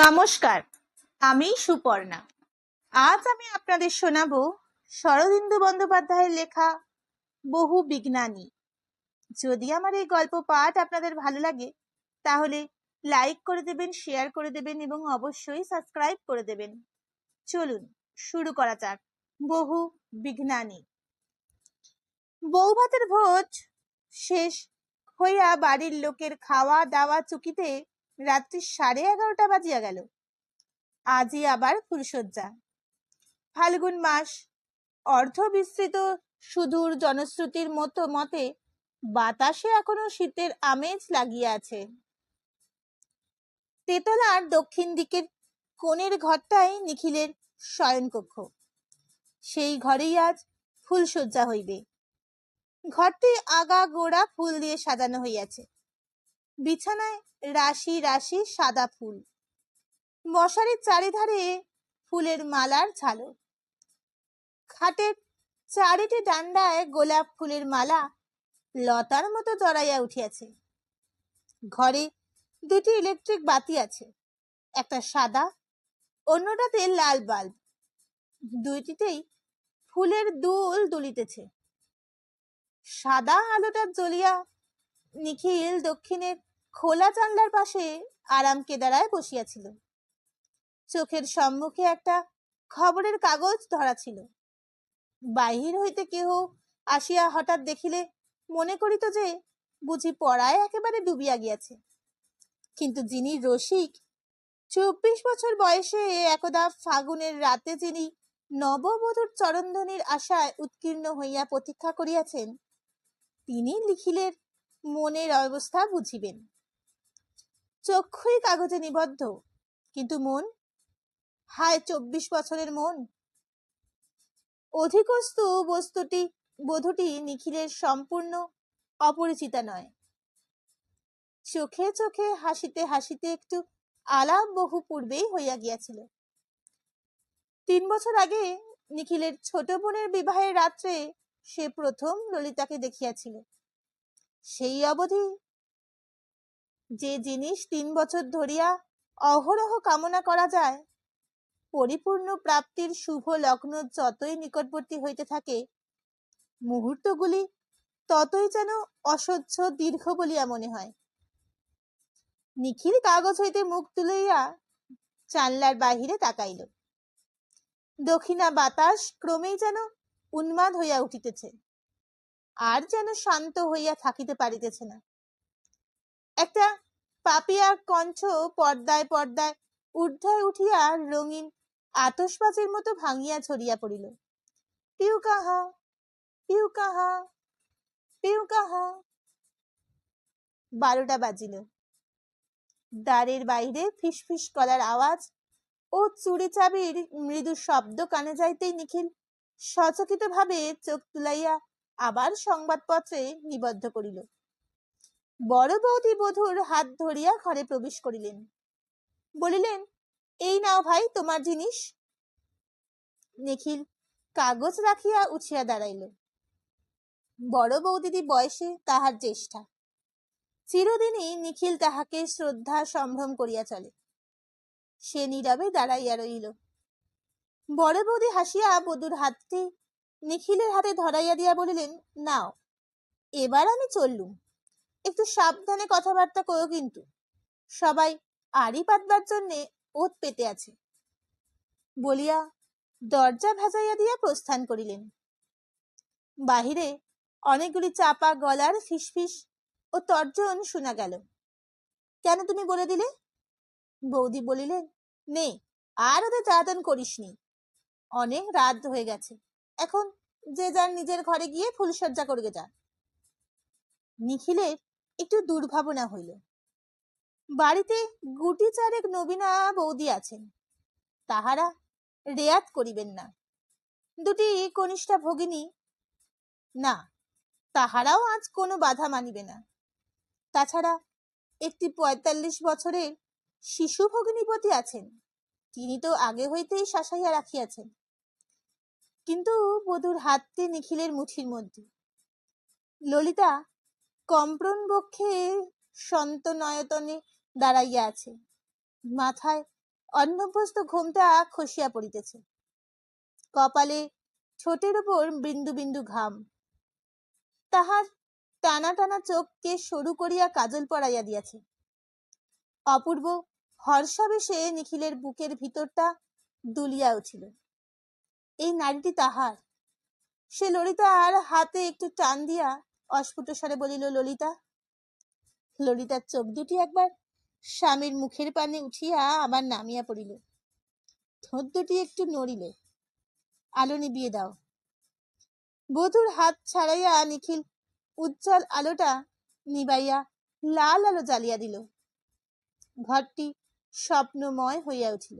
নমস্কার, আমি সুপর্ণা। আজ আমি আপনাদের শোনাবো শরদিন্দু বন্দ্যোপাধ্যায়ের লেখা বহু বিজ্ঞানী। যদি আমার এই গল্প পাঠ আপনাদের ভালো লাগে, তাহলে লাইক করে দেবেন, শেয়ার করে দেবেন এবং অবশ্যই সাবস্ক্রাইব করে দেবেন। চলুন, শুরু করা যাক। বহু বিজ্ঞানী। বৌভাতের ভোজ শেষ হইয়া বাড়ির লোকের খাওয়া দাওয়া চুকিতে রাত্রি সাড়ে এগারোটা বাজিয়া গেল। আজই আবার ফুলশয্যা। ফাল্গুন মাস। অর্ধ বিস্তৃত সুদূর জনশ্রুতির মতো মতে বাতাসে এখনও শীতের আমেজ লাগিয়া আছে। তেতলার দক্ষিণ দিকের কোণের ঘরটাই নিখিলের শয়নকক্ষ। সেই ঘরেই আজ ফুলশয্যা হইবে। ঘরটি আগা গোড়া ফুল দিয়ে সাজানো হইয়াছে। বিছানায় রাশি রাশি সাদা ফুল। মশারির চারিধারে ফুলের মালার ঝালো খাটের চারিটি ডান্ডায় গোলাপ ফুলের মালা লতার মতো জড়াইয়া উঠিয়াছে। ঘরে দুটি ইলেকট্রিক বাতি আছে, একটা সাদা, অন্যটাতে লাল বাল্ব। দুইটিতেই ফুলের দুল দুলিতেছে। সাদা আলোটা জ্বলিয়া নিখিল দক্ষিণের খোলা জানলার পাশে আরাম কেদারায় বসিয়াছিল। চোখের সম্মুখে একটা খবরের কাগজ ধরা ছিল। বাহির হইতে কেহ আসিয়া হঠাৎ দেখিলে মনে করিত যে, বুঝি পড়ায় একেবারে ডুবিয়া গিয়াছে। কিন্তু যিনি রসিক, চব্বিশ বছর বয়সে একদা ফাগুনের রাতে যিনি নববধূর চরণধ্বনির আশায় উৎকীর্ণ হইয়া প্রতীক্ষা করিয়াছেন, তিনি লিখিলের মনের অবস্থা বুঝিবেন। চক্ষুই কাগজে নিবদ্ধ। কিন্তু মন? হায়, চব্বিশ বছরের মন! অধিকস্তু বস্তুটি, বধূটি নিখিলের সম্পূর্ণ অপরিচিতা নয়। চোখে চোখে, হাসিতে হাসিতে একটু আলাপ বহু পূর্বেই হইয়া গিয়াছিল। তিন বছর আগে নিখিলের ছোট বোনের বিবাহের রাত্রে সে প্রথম ললিতাকে দেখিয়াছিল। সেই অবধি যে জিনিস তিন বছর ধরিয়া অহরহ কামনা করা যায়, পরিপূর্ণ প্রাপ্তির শুভ লগ্ন যতই নিকটবর্তী হইতে থাকে, মুহূর্তগুলি ততই যেন অসহ্য দীর্ঘ বলিয়া মনে হয়। নিখিল কাগজ হইতে মুখ তুলিয়া জানলার বাহিরে তাকাইল। দক্ষিণা বাতাস ক্রমেই যেন উন্মাদ হইয়া উঠিতেছে, আর যেন শান্ত হইয়া থাকিতে পারিতেছে না। একটা পাপিয়া কঞ্চ পর্দায় পর্দায় ঊর্ধ্বে উঠিয়া রঙিন আতসবাজির মতো ভাঙিয়া ছড়িয়া পড়িল। পিউ কাহা পিউ কাহা পিউ কাহা। বারোটা বাজিল। দ্বারের বাইরে ফিসফিস করার আওয়াজ ও চুরি চাবির মৃদু শব্দ কানে যাইতেই নিখিল সচকিত ভাবে চোখ তুলাইয়া আবার সংবাদপত্রে নিবদ্ধ করিল। বড় বৌদি বধূর হাত ধরিয়া ঘরে প্রবেশ করিলেন। বলিলেন, এই নাও ভাই তোমার জিনিস। নিখিল কাগজ রাখিয়া উঠিয়া দাঁড়াইল। বড় বৌদিদি বয়সে তাহার জ্যেষ্ঠা। চিরদিনই নিখিল তাহাকে শ্রদ্ধা সম্ভ্রম করিয়া চলে। সে নীরবে দাঁড়াইয়া রইল। বড় বৌদি হাসিয়া বধূর হাতটি নিখিলের হাতে ধরাইয়া দিয়া বলিলেন, নাও, এবার আমি চললুম। একটু সাবধানে কথাবার্তা করো কিন্তু। সবাই আড়ি পাতবার জন্যে ওত পেতে আছে। বলিয়া দরজা ভেজাইয়া দিয়া প্রস্থান করিলেন। বাহিরে অনেকগুলি চাপা গলার ফিসফিস ও তর্জন শোনা গেল। কেন তুমি বলে দিলে? বৌদি বলিলেন, নে, আর ওদের জ্বালাতন করিসনি। অনেক রাত হয়ে গেছে। এখন যে যার নিজের ঘরে গিয়ে ফুলসজ্জা করবে যা। নিখিলের একটু দুর্ভাবনা হইল। বাড়িতে গুটি চারেক নবীনা বৌদি আছেন। তাহারা রেয়াত করিবেন না। দুটি কনিষ্ঠা ভগিনী, না, তাহারাও আজ কোনো বাধা মানিবে না। তাছাড়া একটি পঁয়তাল্লিশ বছরের শিশু ভগিনীপতি আছেন। তিনি তো আগে হইতেই শাসাইয়া রাখিয়াছেন। কিন্তু বধূর হাতটি নিখিলের মুঠির মধ্যে। ললিতা কম্প্রণ বক্ষে সন্ত নয়তনে দাঁড়াইয়া আছে। মাথায় অন্নভ্যস্ত ঘুমটা খসিয়া পড়িতেছে। কপালে ঠোঁটের উপর বিন্দু বিন্দু ঘাম। তাহার টানা টানা চোখকে সরু করিয়া কাজল পরাইয়া দিয়াছে। অপূর্ব হর্ষাবেশে নিখিলের বুকের ভিতরটা দুলিয়া উঠিল। এই নারীটি তাহার। সে ললিতার হাতে একটু টান দিয়া অস্ফুট স্বরে বলিল, ললিতা, ললিতার চোখ দুটি একবার স্বামীর মুখের পানে উঠিয়া আবার নামিয়া পড়িল। ঠোঁট দুটি একটু নড়িল। আলো নিবিয়ে দাও। বধুর হাত ছাড়াইয়া নিখিল উজ্জ্বল আলোটা নিবাইয়া লাল আলো জ্বালিয়া দিল। ঘরটি স্বপ্নময় হইয়া উঠিল।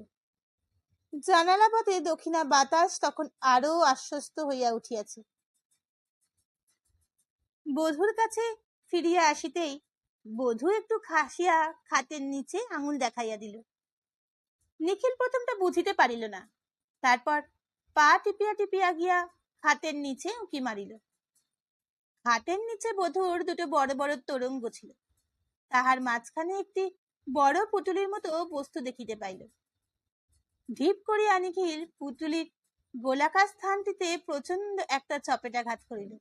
জানালা পথে দক্ষিণা বাতাস তখন আরও আশ্বস্ত হইয়া উঠিয়াছে। বধুর কাছে ফিরিয়া আসিতেই বধূ একটু খাসিয়া খাতের নিচে আঙুল দেখাইয়া দিল। নিখিল প্রথমটা বুঝিতে পারিল না। তারপর পা টিপিয়া টিপিয়া গিয়া খাটের নিচে উঁকি মারিল। খাটের নিচে বধূর দুটো বড় বড় তোরঙ্গ ছিল তাহার মাঝখানে একটি বড় পুতুলির মতো বস্তু দেখিতে পাইল। ঢিপ করিয়া নিখিল পুতুলির গোলাকার স্থানটিতে প্রচণ্ড একটা চপেটাঘাত করিল।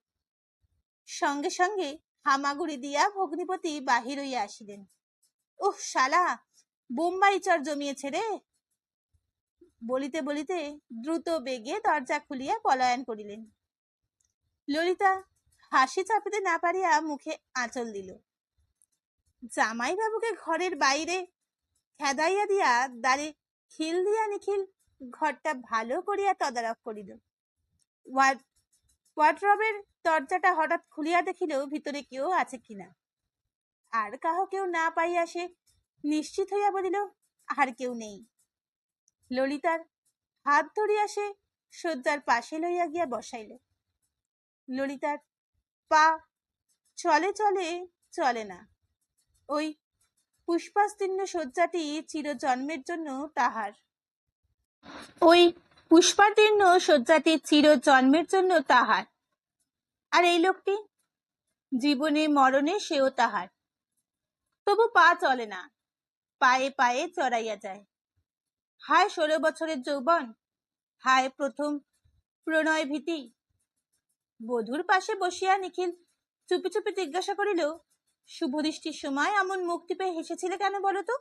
সঙ্গে সঙ্গে হামাগুড়ি দিয়া ভগ্নিপতি বাহির হইয়া আসিলেন। ওহ শালা, বোম্বাই চর জমিয়েছে রে! বলিতে বলিতে দ্রুত বেগে দরজা খুলিয়া পলায়ন করিলেন। ললিতা হাসি চাপিতে না পারিয়া মুখে আঁচল দিল। জামাই বাবুকে ঘরের বাইরে খেদাইয়া দিয়া দ্বারে খিল দিয়া নিখিল ঘরটা ভালো করিয়া তদারক করিল। ওয়ার্ডরবের দরজাটা হঠাৎ খুলিয়া দেখিলেও ভিতরে কেউ আছে কিনা। আর কাহ কেউ না পাইয়া সে নিশ্চিত হইয়া বলিল, আর কেউ নেই। ললিতার হাত ধরিয়া সে শয্যার পাশে লইয়া গিয়া বসাইল। ললিতার পা চলে চলে চলে না। ওই পুষ্পাস্তীর্ণ শয্যাটি চিরজন্মের জন্য তাহার। ওই পুষ্পাতীর্ণ শয্যাটি চিরজন্মের জন্য তাহার। আর এই লোকটি? জীবনে মরণে সেও তাহার। তবু পা চলে না, পায়ে পায়ে চড়াইয়া যায়। হায় ষোলো বছরের যৌবন, হায় প্রথম প্রণয় ভীতি। বধুর পাশে বসিয়া নিখিল চুপি চুপি জিজ্ঞাসা করিল, শুভদৃষ্টির সময় এমন মুক্তি পেয়ে হেসেছিলে কেন বলো তো?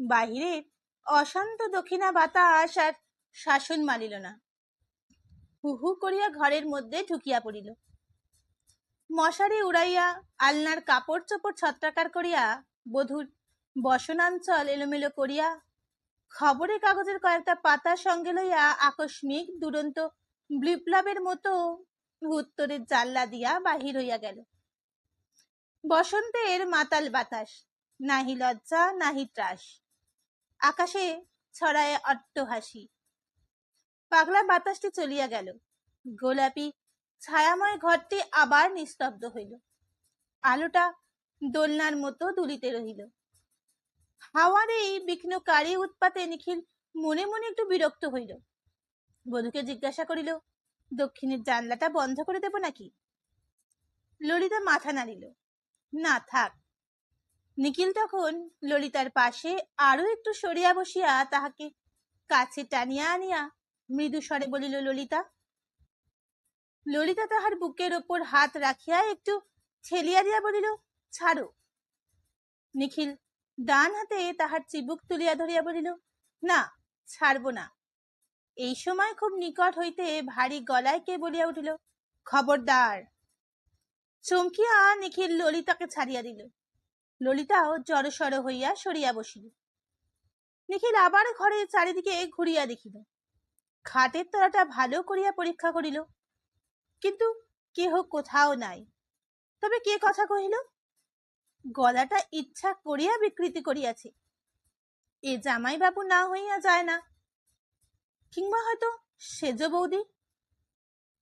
বাহিরের অশান্ত দক্ষিণা বাতাস আর শাসন মানিল না। হু হু করিয়া ঘরের মধ্যে ঢুকিয়া পড়িল। মশারি উড়াইয়া, আলনার কাপড় চোপড় ছত্রাকার করিয়া, বধুর বসনাঞ্চল এলোমেলো করিয়া, খবরের কাগজের কয়েকটা পাতা সঙ্গে লইয়া আকস্মিক দুরন্ত বিপ্লবের মতো উত্তরের জাল্লা দিয়া বাহির হইয়া গেল। বসন্তের মাতাল বাতাস, নাহি লজ্জা, নাহি ত্রাস। আকাশে ছড়ায় অট্টহাসি পাগলা বাতাসটি চলিয়া গেল। গোলাপি, ছায়াময় ঘরটি আবার নিস্তব্ধ হইল। আলোটা দোলনার মতো দুলিতে রহিল। হাওয়ার এই বিঘ্নকারী উৎপাতে নিখিল মনে মনে একটু বিরক্ত হইল। বধূকে জিজ্ঞাসা করিল, দক্ষিণের জানলাটা বন্ধ করে দেব নাকি? ললিতা মাথা নাড়িল, না, থাক। নিখিল তখন ললিতার পাশে আরও একটু সরিয়া বসিয়া তাহাকে কাছে টানিয়া আনিয়া মৃদু স্বরে বলিল, ললিতা ললিতা তাহার বুকের ওপর হাত রাখিয়া একটু ঠেলিয়া দিয়া বলিল, ছাড়ো। নিখিল ডান হাতে তাহার চিবুক তুলিয়া ধরিয়া বলিল, না, ছাড়ব না। এই সময় খুব নিকট হইতে ভারী গলায় কে বলিয়া উঠিল, খবরদার। চমকিয়া নিখিল ললিতাকে ছাড়িয়া দিল। ললিতাও জড়সড় হইয়া সরিয়া বসিল। নিখিল আবার ঘরে চারিদিকে ঘুরিয়া দেখিল। খাটের তলাটা ভালো করিয়া পরীক্ষা করিল, কিন্তু কেহ কোথাও নাই। তবে কে কথা কহিল? গলাটা ইচ্ছা করিয়া বিকৃতি করিয়াছে। এ জামাই বাবু না হইয়া যায় না। কিংবা হয়তো সেজ বৌদি।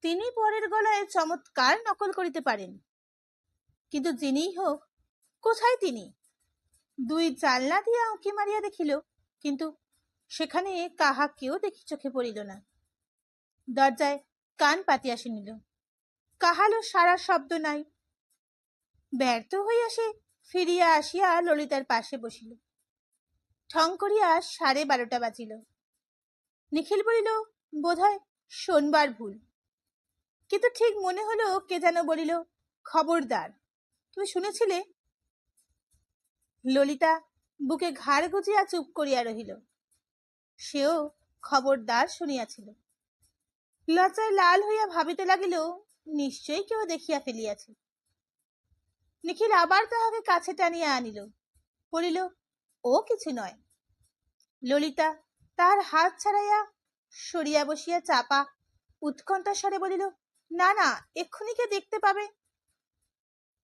তিনি পরের গলায় চমৎকার নকল করিতে পারেন। কিন্তু যিনিই হোক কোথায় তিনি? দুই জানলা দিয়া উঁকি মারিয়া দেখিল, কিন্তু সেখানে কাহা কেউ দেখি চোখে পড়িল না। দরজায় কান পাতিয়া শুনিল, কাহালো সারা শব্দ নাই। ব্যর্থ হইয়া সে ফিরিয়া আসিয়া ললিতার পাশে বসিল। ঠং করিয়া সাড়ে বারোটা বাজিল। নিখিল বলিল, বোধহয় শোনবার ভুল। কিন্তু ঠিক মনে হলো কে যেন বলিল, খবরদার। তুমি শুনেছিলে ললিতা বুকে ঘাড় গুজিয়া চুপ করিয়া রহিল। সেও খবরদার শুনিয়াছিল। লজ্জায় লাল হইয়া ভাবিতে লাগিল, নিশ্চয়ই কেউ দেখিয়া ফেলিয়াছে। নিখিল আবার তাহাকে কাছে টানিয়া আনিল। বলিল, ও কিছু নয় ললিতা তাহার হাত ছাড়াইয়া সরিয়া বসিয়া চাপা উৎকণ্ঠা স্বরে বলিল, না না, এক্ষুনি কে দেখতে পাবে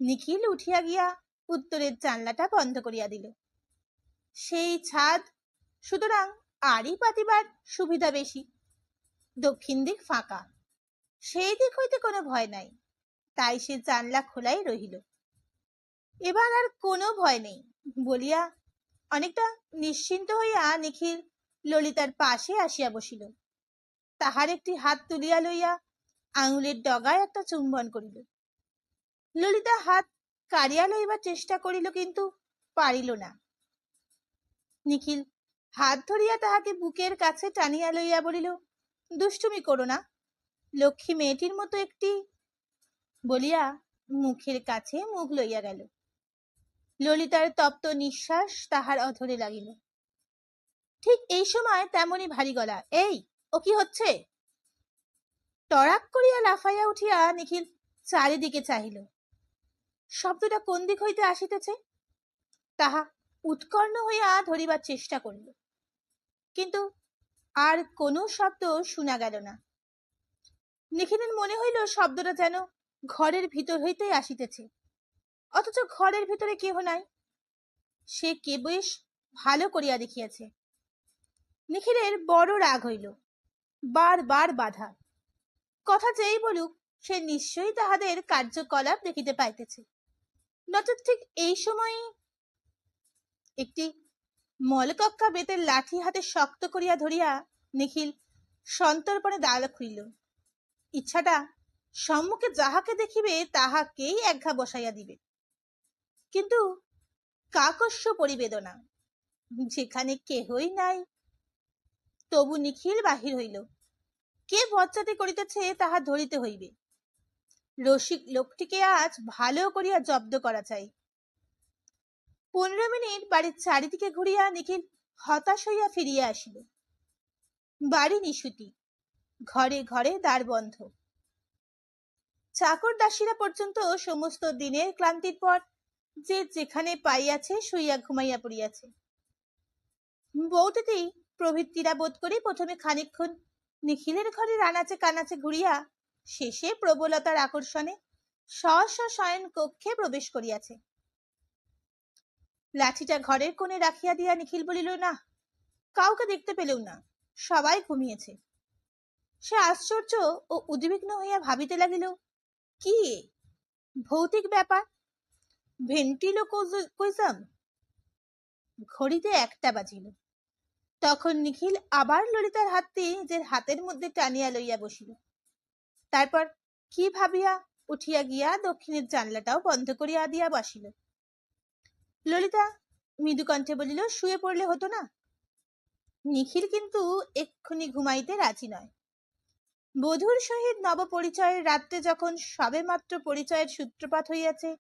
নিখিল উঠিয়া গিয়া উত্তরের জানলাটা বন্ধ করিয়া দিল। সেই ছাদ, সুতরাং আড়ি পাতিবার সুবিধা বেশি। দক্ষিণ দিক ফাঁকা, সেই দিক হইতে কোনো ভয় নাই, তাই সে জানলা খোলাই রহিল। এবার আর কোনো ভয় নেই, বলিয়া অনেকটা নিশ্চিন্ত হইয়া নিখিল ললিতার পাশে আসিয়া বসিল। তাহার একটি হাত তুলিয়া লইয়া আঙুলের ডগায় একটা চুম্বন করিল। ললিতা হাত কাড়িয়া লইবার চেষ্টা করিল কিন্তু পারিল না। নিখিল, হাত ধরিয়া তাহাকে বুকের কাছে টানিয়া লইয়া বলিল, দুষ্টুমি করো না। লক্ষ্মী মেয়েটির মতো একটি বলিয়া মুখের কাছে মুখ লইয়া গেল। ললিতার তপ্ত নিঃশ্বাস তাহার অধরে লাগিল। ঠিক এই সময় তেমনি ভারী গলা। এই, ও কি হচ্ছে? টরাক করিয়া লাফাইয়া উঠিয়া নিখিল চারিদিকে চাহিল। শব্দটা কোন দিক হইতে আসিতেছে? তাহা উৎকর্ণ হইয়া ধরিবার চেষ্টা করিল। কিন্তু আর কোনো শব্দ শোনা গেল না। নিখিলের মনে হইল শব্দটা যেন ঘরের ভিতর হইতেই আসিতেছে। অথচ ঘরের ভিতরে কেহ নাই। সে কে বেশ ভালো করিয়া দেখিয়াছে। নিখিলের বড় রাগ হইল। বারবার বাধা। কথা যেই বলুক, সে নিশ্চয়ই তাহাদের কার্যকলাপ দেখিতে পাইতেছে। নচেত ঠিক এই সময় একটি মলকক্কা বেতের লাঠি হাতে শক্ত করিয়া ধরিয়া নিখিল সন্তর্পণে দাঁড়া খুইল ইচ্ছাটা সম্মুখে যাহাকে দেখিবে, তাহাকেই একঘা বসাইয়া দিবে। কিন্তু কাকস্য পরিবেদনা, যেখানে কেহই নাই, তবু নিখিল বাহির হইল। কে বচ্চাতে করিতেছে, তাহা ধরিতে হইবে। রসিক লোকটিকে আজ ভালো করিয়া জব্দ করা চাই। পনেরো মিনিট বাড়ির চারিদিকে ঘুরিয়া নিখিল হতাশ হইয়া ফিরিয়া আসিল। বাড়ি নিশুতি, ঘরে ঘরে দ্বার বন্ধ। চাকর দাসীরা পর্যন্ত সমস্ত দিনের ক্লান্তির পর যে যেখানে পাইয়াছে শুইয়া ঘুমাইয়া পড়িয়াছে। বউটিতেই প্রভৃতিরা বোধ করি প্রথমে খানিকক্ষণ নিখিলের ঘরে রানাচে কানাচে ঘুরিয়া শেষে প্রবলতার আকর্ষণে স্ব শয়ন কক্ষে প্রবেশ করিয়াছে। লাঠিটা ঘরের কোণে রাখিয়া দিয়া নিখিল বলিল, না, কাউকে দেখতে পেলেও না, সবাই ঘুমিয়েছে। সে আশ্চর্য ও উদ্বিগ্ন হইয়া ভাবিতে লাগিল, কি ভৌতিক ব্যাপার? ভেন্টিলোকুইজম ঘড়িতে একটা বাজিল। তখন নিখিল আবার ললিতার হাতটি নিজের হাতের মধ্যে টানিয়া লইয়া বসিল। তারপর, কি ভাবিয়া? উঠিয়া গিয়া দক্ষিণের জানলাটাও বন্ধ করিয়া দিয়া বসিল। ললিতা মৃদু কণ্ঠে বলিল, শুয়ে পড়লে হতো না? নিখিল কিন্তু এক্ষুনি ঘুমাইতে রাজি নয়। বধুর সহিত নব পরিচয়ের রাত্রে যখন সবে মাত্র পরিচয়ের সূত্রপাত হইয়াছে,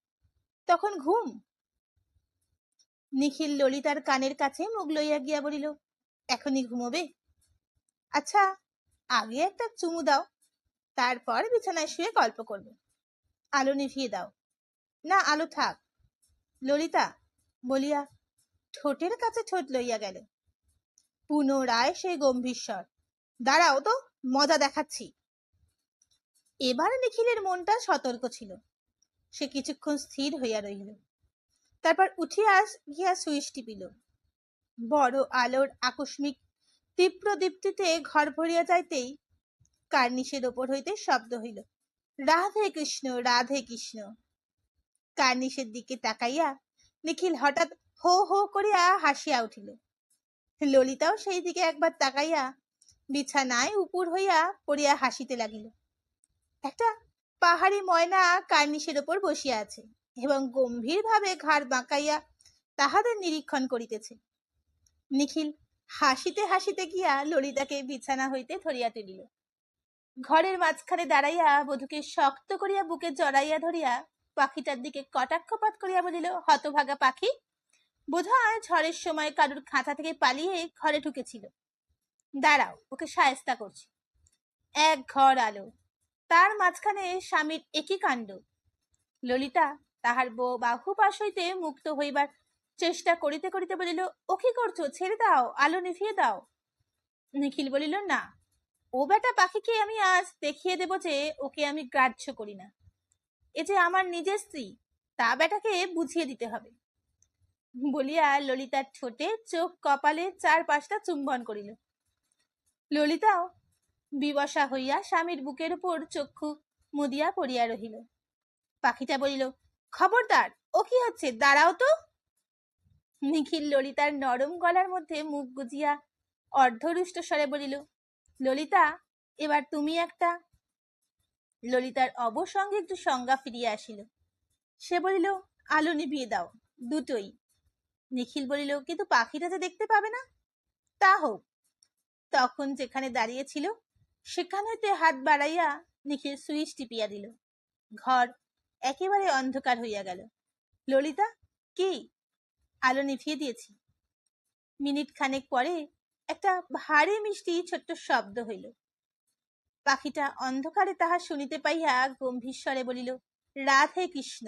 তখন ঘুম। নিখিল ললিতার কানের কাছে মুখ লইয়া গিয়া বলিল, এখনই ঘুমোবে? আচ্ছা আগে একটা চুমু দাও। তারপর বিছানায় শুয়ে গল্প করবে। আলো নিভিয়ে দাও। না, আলো থাক। ললিতা বলিয়া ঠোঁটের কাছে ঠোঁট লইয়া গেল। পুনরায় সেই গম্ভীর স্বর। দাঁড়াও তো, মজা দেখাচ্ছি। এবার নিখিলের মনটা সতর্ক ছিল। সে কিছুক্ষণ স্থির হইয়া রহিল তারপর উঠিয়া গিয়া সুইচ টিপিল বড় আলোর আকস্মিক তীব্র দীপ্তিতে ঘর ভরিয়া যাইতেই কার্নিশের ওপর হইতে শব্দ হইল। রাধে কৃষ্ণ রাধে কৃষ্ণ। কার্নিশের দিকে তাকাইয়া নিখিল হঠাৎ হো হো করিয়া হাসিয়া উঠিল। ললিতাও সেই দিকে একবার তাকাইয়া বিছানায় উপুর হইয়া পড়িয়া হাসিতে লাগিল। একটা পাহাড়ি ময়না কার্নিশের ওপর বসিয়া আছে এবং গম্ভীরভাবে ঘাড় বাঁকাইয়া তাহাদের নিরীক্ষণ করিতেছে। নিখিল হাসিতে হাসিতে গিয়া ললিতাকে বিছানা হইতে ধরিয়া তুলিল। ঘরের মাঝখানে দাঁড়াইয়া বধূকে শক্ত করিয়া বুকে জড়াইয়া ধরিয়া পাখিটার দিকে কটাক্ষপাত করিয়া বলিল, হতভাগা পাখি, বোধহয় ঝড়ের সময় কারুর খাঁচা থেকে পালিয়ে ঘরে ঢুকেছিল। দাঁড়াও, ওকে সায়স্তা করছি। এক ঘর আলো, তার মাঝখানে স্বামীর একই কাণ্ড। ললিতা তাহার বউ বাহু পাশ হইতে মুক্ত হইবার চেষ্টা করিতে করিতে বলিল, ও কি করছ? ছেড়ে দাও, আলো নিভিয়ে দাও। নিখিল বলিল, না ও বেটা পাখিকে আমি আজ দেখিয়ে দেব যে ওকে আমি গ্রাহ্য করি না। এ যে আমার নিজের স্ত্রী, তা বেটাকে বুঝিয়ে দিতে হবে। বলিয়া ললিতার ঠোঁটে চোখ কপালে চার পাঁচটা চুম্বন করিল। ললিতাও বিবসা হইয়া স্বামীর বুকের উপর চক্ষু মুদিয়া পড়িয়া রহিল। পাখিটা বলিল, খবরদার, ও কি হচ্ছে? দাঁড়াও তো। নিখিল ললিতার নরম গলার মধ্যে মুখ গুজিয়া অর্ধরুষ্ট স্বরে বলিল ললিতা, এবার তুমি একটা। ললিতার অবসঙ্গে একটু সংজ্ঞা ফিরিয়া আসিল। সে বলিল, আলো নিভিয়ে দাও, দুটোই। নিখিল বলিল, কিন্তু পাখিটা যে দেখতে পাবে না? তা হোক। তখন যেখানে দাঁড়িয়েছিল সেখান হইতে হাত বাড়াইয়া নিখিল সুইচ টিপিয়া দিল। ঘর একেবারে অন্ধকার হইয়া গেল। ললিতা, কি? আলো নিভিয়ে দিয়েছি। মিনিট খানেক পরে একটা ভারী মিষ্টি ছোট্ট শব্দ হইল। পাখিটা অন্ধকারে তাহা শুনিতে পাইয়া গম্ভীর স্বরে বলিল, রাধে কৃষ্ণ।